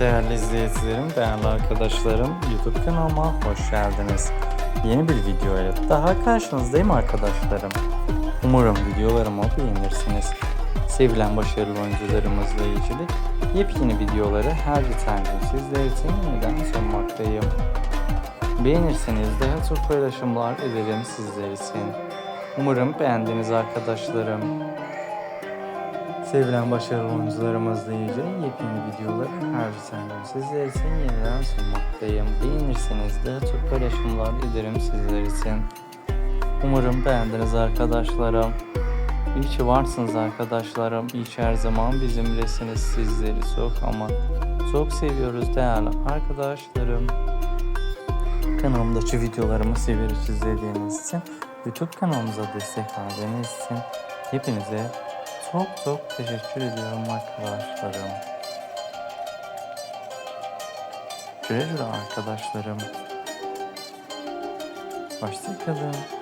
Değerli izleyicilerim, değerli arkadaşlarım, YouTube kanalıma hoş geldiniz. Yeni bir videoya daha karşınızdayım arkadaşlarım. Umarım videolarımı beğenirsiniz. Sevilen başarılı oyuncularımızla ilgili yepyeni videoları her geçen gün sizler için yeniden sunmaktayım. Beğenirseniz daha çok paylaşımlar ederim sizler için. Umarım beğendiniz arkadaşlarım. Sevilen başarılı oyuncularımızla ilgili yepyeni videoları her gün sizler için yeniden sunmaktayım. Beğenirseniz de çok paylaşımlar ederim sizler için. Umarım beğendiniz arkadaşlarım. İyi ki varsınız arkadaşlarım. İyi ki her zaman bizimlesiniz. Sizleri çok ama çok seviyoruz değerli arkadaşlarım. Kanalımdaki videolarımı severek izlediğiniz için, YouTube kanalımıza destek verdiğiniz için hepinize çok çok teşekkür ediyorum arkadaşlarım. Güle güle arkadaşlarım. Hoşçakalın.